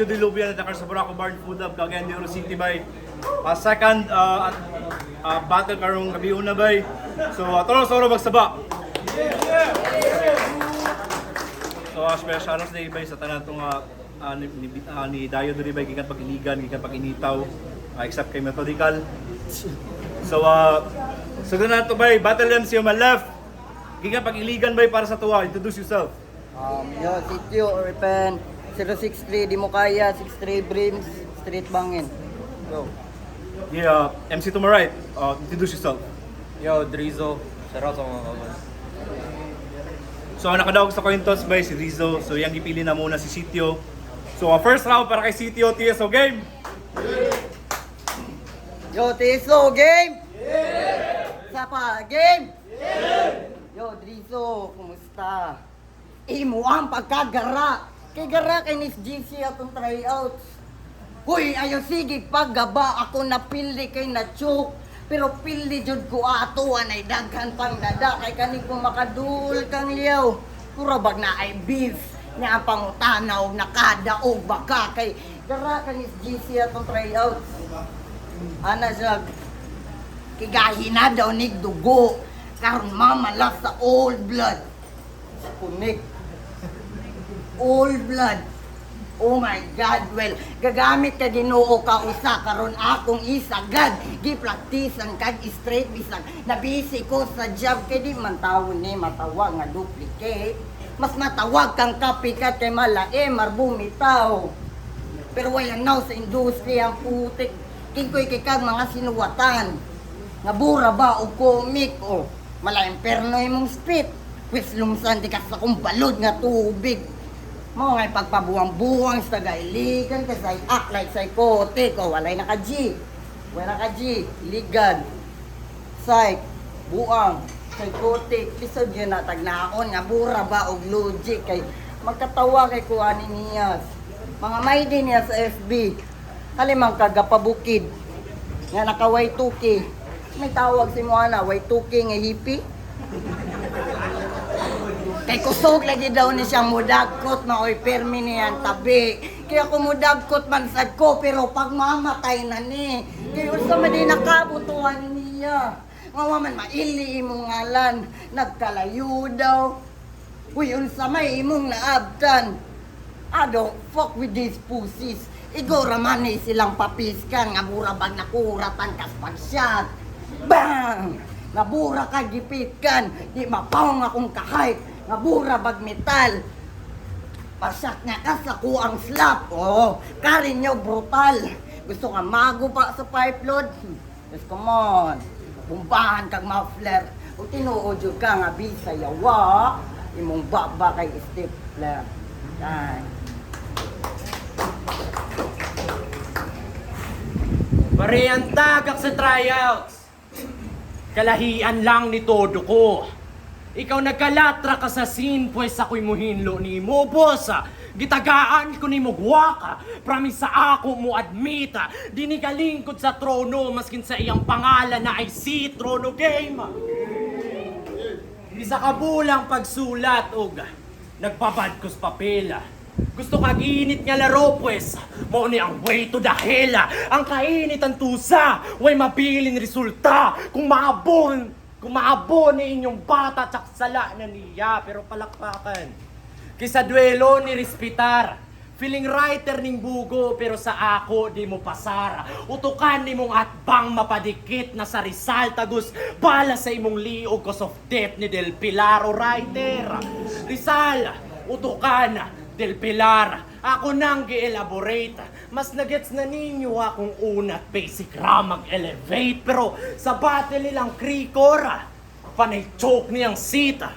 Julio de Lubian at sa Buraco Barn Food Hub, Cagayan de Oro City bay. Uh, second uh, uh, battle karong gabi una bay. So, uh, Toro Sauro magsaba. So, uh, special ano sa bay sa tanan uh, uh, ni, ni, uh, ni Dayo diri bay gikan pag-iligan, gikan pag-initaw, uh, except kay methodical. So, uh, so na to bay, battle MC on my left. Gikan pag-iligan bay para sa tuwa. Introduce yourself. Um, yo, sityo, Oripen, 063, di mo kaya, 63 Brims, Street Bangin. Yo. Yeah, MC to my right. Uh, introduce yourself. Yo, Drizo. Shout out sa mga kawan. So ang nakadawag sa coin toss by si Rizzo. So yung gipili na muna si Sitio. So ang first round para kay Sitio, TSO game. Yo, Tiso, game! Sapa, game! Yo, Drizo, kumusta? Imo ang pagkagara. Kay gara kay Miss GC atong tryouts. Huy, ayo sige paggaba ako napili kay na choke. Pero pili jud ko ato anay daghan pang dada kay kani ko makadul kang liyaw. Pura bag na ay beef nga ang pangutanaw nakadaog baka kay gara kay Miss GC atong tryouts. Ana siya kigahin daw nig dugo karon mamalas sa old blood. Kunik. Old blood. Oh my God, well, gagamit ka ginoo ka usa karon akong isagad. Gipracticean kag straight bisag. Nabisi ko sa job kay di man tawo ni matawa nga duplicate. Mas matawag kang copycat kay malae marbumitaw. Pero wayan now sa industriya ang putik. Kingkoy kay kag mga sinuwatan. Nga bura ba o comic o mala imperno imong spit. Wis lumsan di ka sa kong balod nga tubig. Mo nga pagpabuwang-buwang sa gailigan kasi ay act like psychotic o walay naka G. Wala ka G, ligan. Psych, buang, psychotic, lisod yun na tagnaon nga bura ba og logic kay magkatawa kay kuani niyas. Mga may din niya sa FB. Halimang kagapabukid. Nga naka Y2K. May tawag si Moana, Y2K nga hippie. Kay kusog lagi daw ni siyang mudagkot maoy permi niyan tabi. Kaya kung mudagkot man sad ko pero pag mamatay na ni. Kaya unsa man di nakabutuhan niya. Nga man maili imong ngalan. Nagkalayo daw. Uy, unsa may imong naabtan. I don't fuck with these pussies. Igo raman ni silang papiskan nga mura bag nakuratan kas pagsyat. Bang! Nabura ka gipitkan. Di mapawang akong kahit. Nabura bag metal. Pasak nga ka sa kuang slap. Oo, karin nyo brutal. Gusto ka mago pa sa pipe load? Yes, come on. Bumbahan kag muffler. O tinuod yun ka nga bisa yawa. Imong baba kay stapler. Yan. Bariyan tagak sa tryouts. Kalahian lang ni todo ko. Ikaw nagkalatra ka sa scene, pues ako'y muhinlo ni mo, boss. Gitagaan ko ni mo gwaka. Promise sa ako mo admita. Dinigalingkod sa trono, maskin sa iyang pangalan na ay si Trono Game. Isa ka bulang pagsulat, og nagbabad ko sa papel. Gusto kag init nga laro, pues. Mo ni ang way to the hell. Ang kainit ang tusa. Way mabiling resulta. Kung maabon, kung maabon ni inyong bata, tsak sala na niya. Pero palakpakan. Kisa duelo ni respitar. Feeling writer ning bugo pero sa ako di mo pasara. Utukan ni mong atbang mapadikit na sa Rizal tagus bala sa imong liog cause of death ni Del Pilar o writer. Rizal, utukan Del Pilar. Ako nang gi-elaborate. Mas nagets na ninyo akong unat basic ra mag-elevate pero sa battle nilang krikor panay choke niyang sita.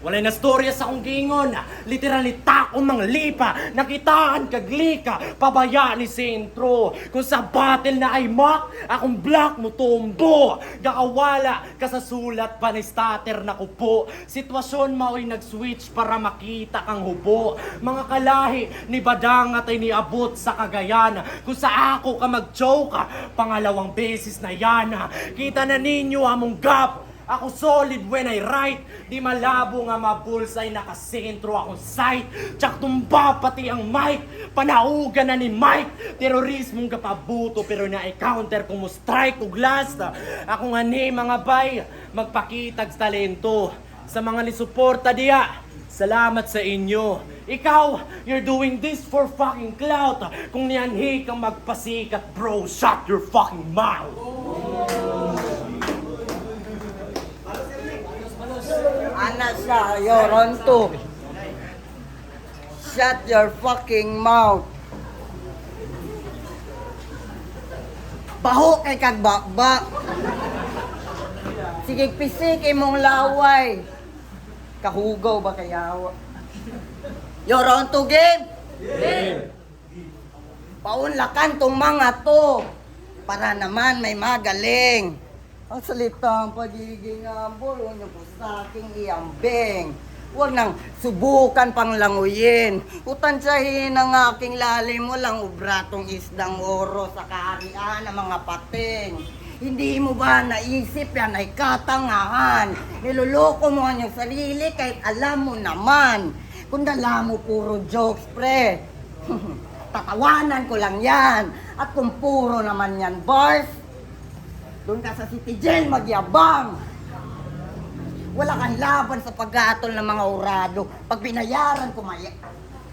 Walay na storya sa akong gingon. Literally takong mga lipa. Nakitaan kaglika. Pabaya ni sentro. Kung sa battle na ay mak, akong black mo tumbo. Gakawala ka sa sulat pa ni starter na kupo. Sitwasyon mao'y nag-switch para makita kang hubo. Mga kalahi ni Badang at ay niabot sa Cagayan. Kung sa ako ka mag-joke, pangalawang beses na yan. Kita na ninyo among gap Ako solid when I write Di malabo nga mabulsay Nakasentro akong sight Tsak tumba pati ang mic Panauga na ni Mike Terorismong kapabuto Pero na-counter kung mo strike ug last Ako nga ni mga bay Magpakitag talento Sa mga nisuporta diya Salamat sa inyo. Ikaw, you're doing this for fucking clout. Kung niyanhi kang magpasikat, bro, shut your fucking mouth. Ana siya, yoron to. Shut your fucking mouth. Baho kay kag bakba. Sige pisik imong laway. Kahugaw ba kayawa? Yoron to game. Paunlakan tong mga to para naman may magaling. Ang salitang pagiging ambol, huwag niyo po sa aking iambing. Huwag nang subukan pang languyin. Utansyahin ang aking lalim, walang ubratong isdang oro sa kaharian ng mga pating. Hindi mo ba naisip yan ay katangahan? Niloloko mo ang iyong sarili kahit alam mo naman. Kung dala mo puro jokes, pre. Tatawanan ko lang yan. At kung puro naman yan, bars, doon ka sa city jail magyabang. Wala kang laban sa paggatol ng mga urado. Pag binayaran ko maya.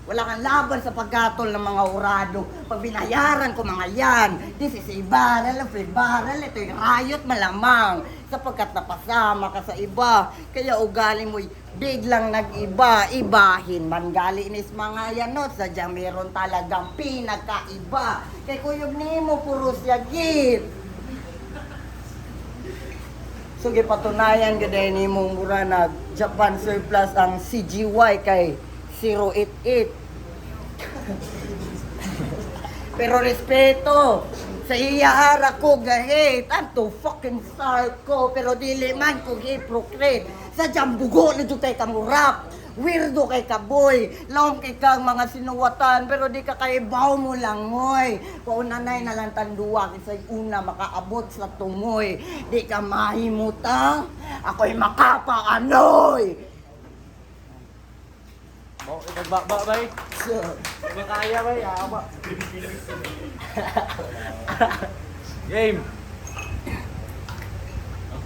Wala kang laban sa paggatol ng mga urado. Pag binayaran ko mga yan. This is a barrel of a barrel. Ito'y riot malamang. Sapagkat napasama ka sa iba. Kaya ugali mo'y biglang nag-iba. Ibahin man gali inis mga yanot. Sadyang meron talagang pinagkaiba. Kay kuyog nimo puro siya gift. Sige patunayan gaday ni mong nag Japan surplus ang CGY kay 088. Pero respeto sa iyahara ko gahit. Anto fucking start ko pero dili man ko giprocreate. Sa jambugo na jud kay kamurap weirdo kay kaboy laom kay kang mga sinuwatan pero di ka kay baw mo lang moy paunanay na lang tanduwa kisay una makaabot sa tumoy di ka mahimutang ako'y makapaanoy Mo, nagbaba bay. May kaya bay, awa. Game.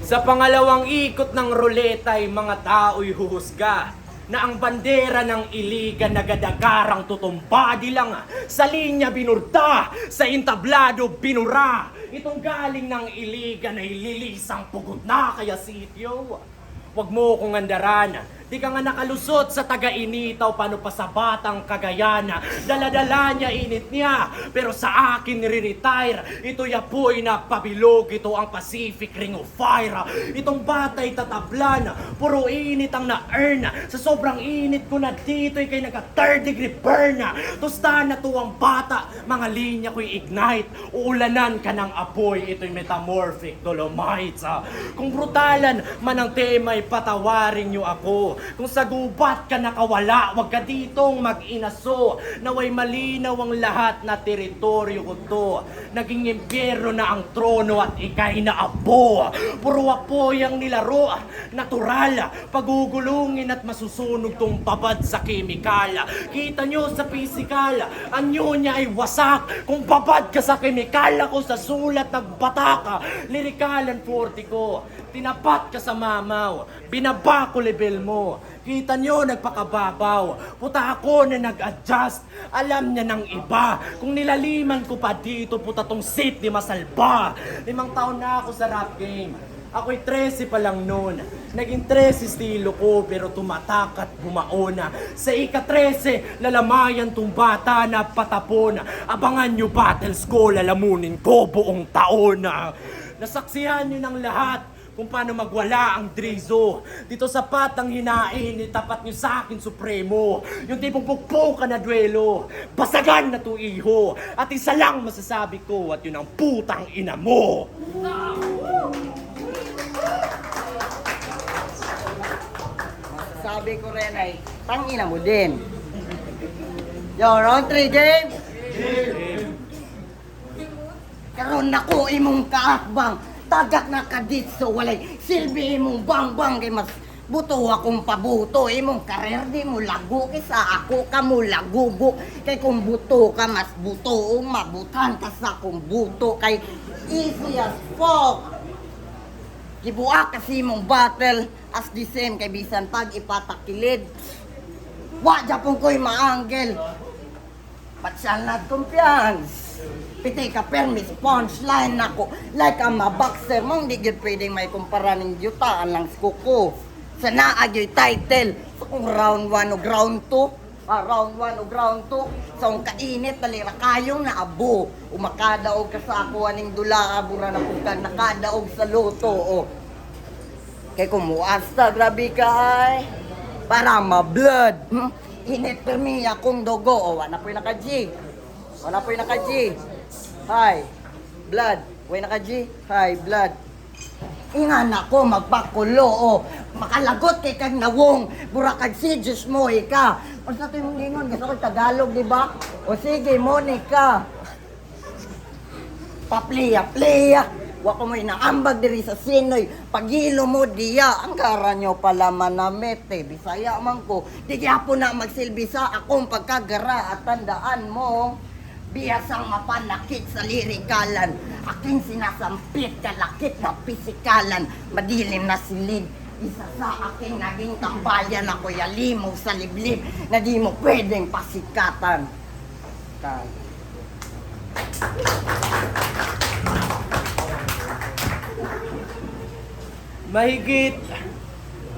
Sa pangalawang ikot ng ruleta ay mga tao'y huhusga na ang bandera ng iligan nagadagarang tutumba di lang sa linya binurda, sa intablado binura. Itong galing ng iligan ay lilisang pugod na kaya sityo. Huwag mo kong andaran. Di ka nga nakalusot sa taga-initaw paano pa sa batang kagayana. Daladala niya, init niya. Pero sa akin nire-retire. Ito yapoy na pabilog. Ito ang Pacific Ring of Fire. Itong batay tatablan. Puro init ang na-earn. Sa sobrang init ko na dito ay kay nagka third degree burn. Tusta na to ang bata. Mga linya ko'y ignite. Uulanan ka ng apoy. Ito'y metamorphic dolomites. Kung brutalan man ang tema'y patawarin niyo ako. Kung sa gubat ka nakawala, wag ka ditong mag-inaso. Naway malinaw ang lahat na teritoryo ko to. Naging impyerno na ang trono at ikay na abo. Puro apoy ang nilaro. Natural. Pagugulungin at masusunog tong babad sa kemikal. Kita nyo sa pisikal. Anyo niya ay wasak. Kung babad ka sa kemikal ako sa sulat nagbataka. Lirikalan 40 ko. Tinapat ka sa mamaw. Binaba ko level mo. Kita nyo, nagpakababaw. Puta ako na nag-adjust. Alam niya ng iba. Kung nilaliman ko pa dito, puta tong seat di masalba. Limang taon na ako sa rap game. Ako'y 13 pa lang noon. Naging 13 estilo ko pero tumatak at bumaona. Sa ika-13, lalamayan tong bata na patapon. Abangan nyo battles ko, lalamunin ko buong taon. Nasaksihan nyo ng lahat kung paano magwala ang Drizo. Dito sapat ang hinain, itapat nyo sa akin supremo. Yung tipong pukpok ka na duelo. Basagan na to iho. At isa lang masasabi ko at yun ang putang ina mo. Sabi ko rin ay, tangina mo din. Yo, round 3 game. Karon nako imong kaakbang. Tagak na kaditso walay silbi imong bang-bang kay mas buto akong pabuto imong karer di mo lago sa ako ka mo lagugo kay kung buto ka mas buto mabutan ka sa akong buto kay easy as fuck Gibuak kasi mong battle as the same kay bisan pag ipatakilid. Wa japon ko'y maanggel. Patsal na kumpiyanс. Piti ka permis, punchline ako. Like ang maboxer mong di gid pwedeng may kumpara ng yutaan lang skuko. Sa naag yung title. So kung round 1 o round 2, ah, round 1 o round 2, so ang kainit talira kayong naabo. Umakadaog ka sa ako aning dula abura na kung ka nakadaog sa loto o. Kay kumuasta, grabe ka ay. Para ma-blood. Hmm? Init per me akong dugo. O, wala po yung naka-G. Wala po yung naka-G. Hi. Blood. Wala naka-G. Hi, blood. Ingan ako, magpakulo, o. Makalagot kay kag nawong. Burakag si Diyos mo, ika. O sa yung lingon, gusto ko Tagalog, di ba? O sige, Monica. Papleya, pleya. Wa ko mo inaambag diri sa sinoy. Pagilo mo diya. Ang kara nyo pala manamete. Bisaya man ko. Di na magsilbi sa akong pagkagara at tandaan mo. Biyasang mapanakit sa lirikalan. Aking sinasampit kalakit na pisikalan. Madilim na silid. Isa sa aking naging tambayan ako yalimaw sa liblib na di mo pwedeng pasikatan. Kaya. Mahigit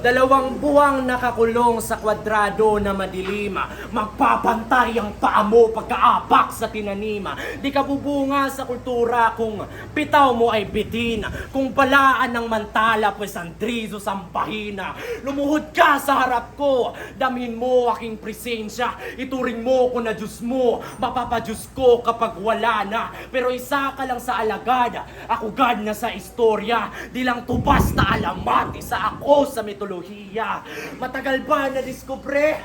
dalawang buwang nakakulong sa kwadrado na madilim. Magpapantay ang paa mo pagkaapak sa tinanima. Di ka bubunga sa kultura kung pitaw mo ay bitin. Kung balaan ng mantala, pues andrizo sampahina. Lumuhod ka sa harap ko. Damhin mo aking presensya. Ituring mo ko na Diyos mo. Mapapadyos ko kapag wala na. Pero isa ka lang sa alagad. Ako God na sa istorya. Di lang tubas na alamat. Isa ako sa mitolohiya. Matagal ba na diskubre?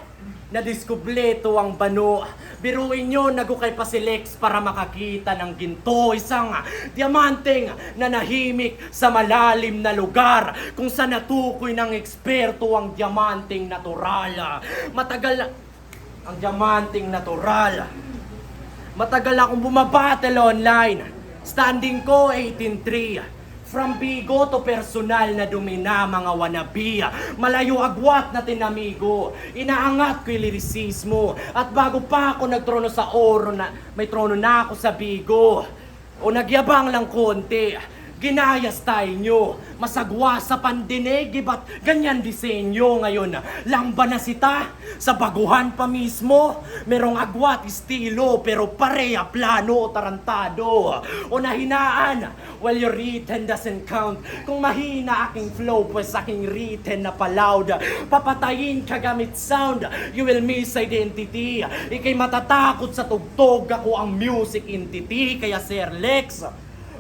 Nadiskubleto ang bano. Biruin nyo, nagukay pa si Lex para makakita ng ginto. Isang diamanteng nanahimik sa malalim na lugar kung saan natukoy ng eksperto ang diamanteng natural. Matagal ang diamanteng natural. Matagal akong bumabattle online. Standing ko 18-3. From Bigo to personal na dumina mga wanabi. Malayo agwat na tinamigo. Inaangat ko yung lirisismo. At bago pa ako nagtrono sa oro na may trono na ako sa Bigo. O nagyabang lang konti. Ginaya style nyo. Masagwa sa pandinig, ba't ganyan disenyo ngayon? Lamba na sita, sa baguhan pa mismo. Merong agwat estilo, pero pareha plano o tarantado. O nahinaan, well your written doesn't count. Kung mahina aking flow, pues aking written na paloud. Papatayin ka gamit sound, you will miss identity. Ikay matatakot sa tugtog, ako ang music entity. Kaya Sir Lex,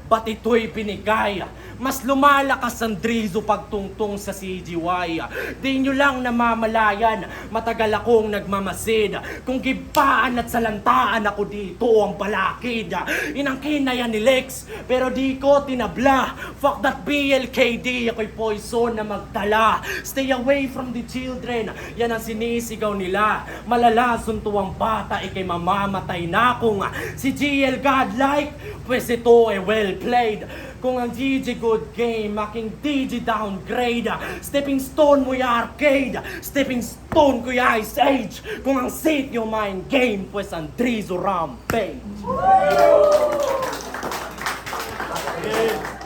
Ba't ito'y binigay? Mas lumalakas ang drizo pagtungtong sa CGY. Di nyo lang namamalayan, matagal akong nagmamasid. Kung gibaan at salantaan ako dito ang balakid. Inangkin na yan ni Lex, pero di ko tinabla. Fuck that BLKD, ako'y poison na magdala. Stay away from the children, yan ang sinisigaw nila. Malala, suntuang bata, ikay mamamatay na kung si GL godlike, pues ito ay well played. Kung ang GG good game, aking DG downgrade. Stepping stone mo yung arcade. Stepping stone ko yung ice age. Kung ang sit yung mind game, pues ang Drizo rampage. Okay.